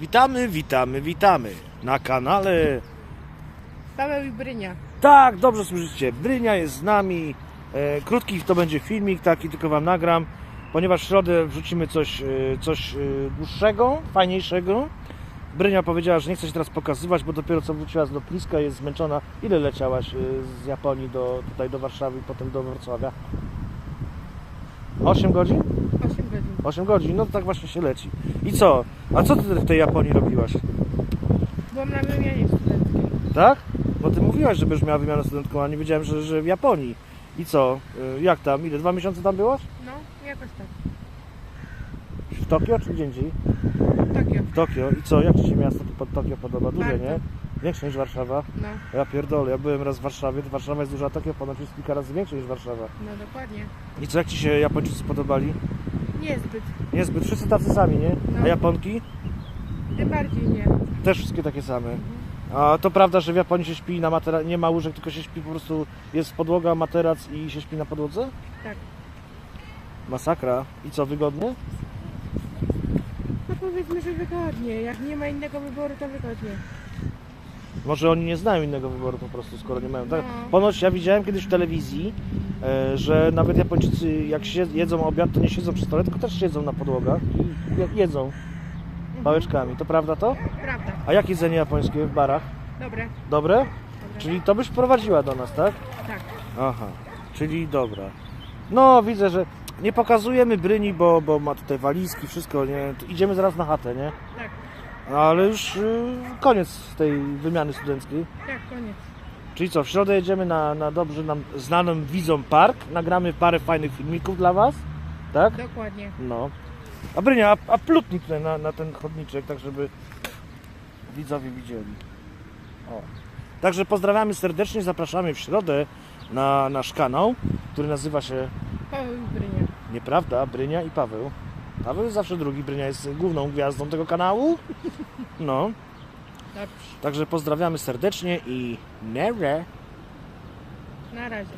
Witamy, witamy, witamy na kanale. Paweł i Brynia. Tak, dobrze słyszycie. Brynia jest z nami. E, krótki to będzie filmik, taki tylko wam nagram, ponieważ w środę wrzucimy coś, e, coś e, dłuższego, fajniejszego. Brynia powiedziała, że nie chce się teraz pokazywać, bo dopiero co wróciła z lotniska, jest zmęczona. Ile leciałaś e, z Japonii do, tutaj do Warszawy i potem do Wrocławia? 8 godzin? 8 godzin. 8 godzin, no to tak właśnie się leci. I co? A co ty w tej Japonii robiłaś? Byłam na wymianie studenckiej. Tak? Bo ty mówiłaś, że będziesz miała wymianę studentką, a nie wiedziałem, że, że w Japonii. I co? Y, Jak tam? Ile? Dwa miesiące tam byłaś? No, jakoś tak. W Tokio czy gdzie indziej? Tokio. W Tokio. I co? Jak ci się miasto pod Tokio podoba? Duże, Bardzo. nie? Większe niż Warszawa? No, Ja pierdolę, ja byłem raz w Warszawie, to Warszawa jest duża, a Tokio ponoć jest kilka razy większe niż Warszawa. no dokładnie. I co, jak ci się Japończycy podobali? Niezbyt. Niezbyt, wszyscy tacy sami, nie? No. A Japonki? Tym bardziej nie. Też wszystkie takie same. A to prawda, że w Japonii się śpi na materac, nie ma łóżek, tylko się śpi po prostu, jest podłoga, materac i się śpi na podłodze? Tak. Masakra. I co, wygodnie? No powiedzmy, że wygodnie. Jak nie ma innego wyboru, to wygodnie. Może oni nie znają innego wyboru po prostu, skoro nie mają. Tak? No. Ponoć ja widziałem kiedyś w telewizji, e, że nawet Japończycy jak się, jedzą obiad, to nie siedzą przy stole, tylko też siedzą na podłogach i je- jedzą Mhm. pałeczkami. To prawda to? Prawda. A jak jedzenie japońskie w barach? Dobre. Dobre? Dobre. Czyli to byś prowadziła do nas, tak? Tak. Aha, czyli dobra. No, widzę, że nie pokazujemy Bryni, bo, bo ma tutaj walizki, wszystko, nie? Idziemy zaraz na chatę, nie? Tak. Ale już y, koniec tej wymiany studenckiej. Tak, koniec. Czyli co, w środę jedziemy na, na dobrze nam znanym widzom park, nagramy parę fajnych filmików dla Was, tak? Dokładnie. No. A Brynia, a, a plutnij tutaj na, na ten chodniczek, tak żeby widzowie widzieli. O. Także pozdrawiamy serdecznie, zapraszamy w środę na nasz kanał, który nazywa się Paweł i Brynia. Nieprawda, Brynia i Paweł. Paweł jest zawsze drugi, Brynia jest główną gwiazdą tego kanału. No, Dobrze. także pozdrawiamy serdecznie i nere. Na razie.